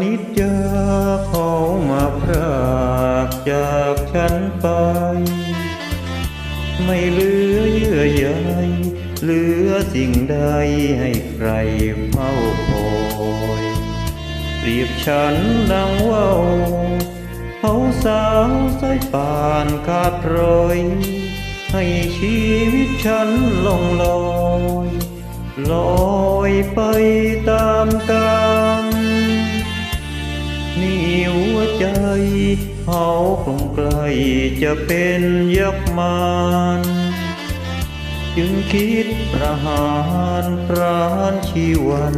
นิจจาเขามาพรากจากฉันไป ไม่เหลือเยื่อใยเหลือสิ่งใดให้ใครเฝ้าคอยเปรียบฉันดังว่าวเขาสาวสายป่านขาดรอย ให้ชีวิตฉันลงลอย ลอยไปตา เขาคงใกล้จะเป็นยักษ์มารจึงคิดประหารปราณชีวัน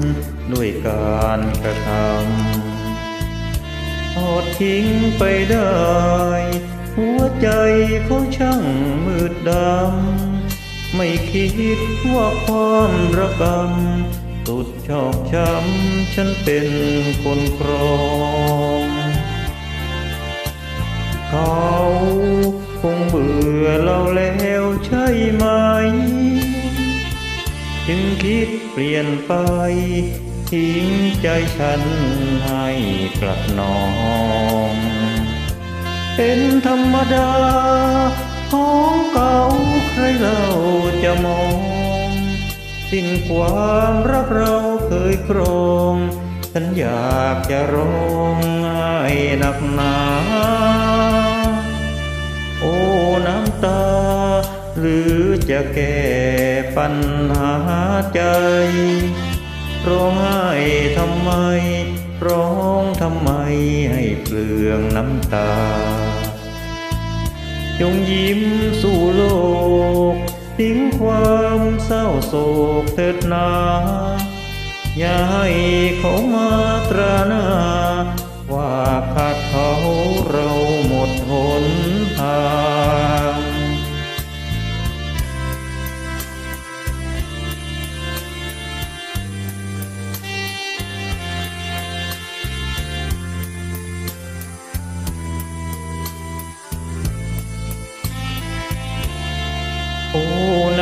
ด้วยการกระทำทอดทิ้งไปได้ หัวใจของช่างมืดดำ ไม่คิดว่าความระกำสุดชอกช้ำฉันเป็นคนครอง เขาคงเบื่อเราแล้วใช่ไหม จึงคิดเปลี่ยนไป ทิ้งใจฉันให้กลับนอง เป็นธรรมดา ของเก่าใครเราจะมอง สิ้นความรักเราเคยครองฉันอยากจะร้องไห้หนักหนา หรือจะแก้ปัญหาใจ ร้องไห้ทำไม ร้องทำไมให้เปลืองน้ำตา จงยิ้มสู่โลก ทิ้งความเศร้าโศกเถิดนา อย่าให้เขามาตราหน้าว่าขา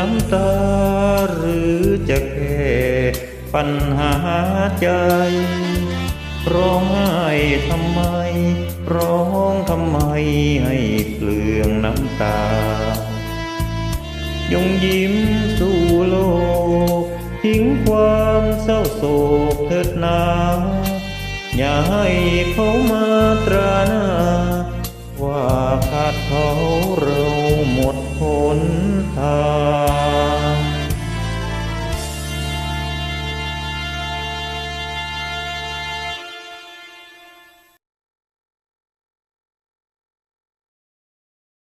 น้ำตาหรือจะแค่ปัญหาใจร้องไห้ทำไม ร้องทำไมให้เปลืองน้ำตา ยงยิ้มสู่โลก ทิ้งความเศร้าโศกเถิดนาอย่าให้เขามา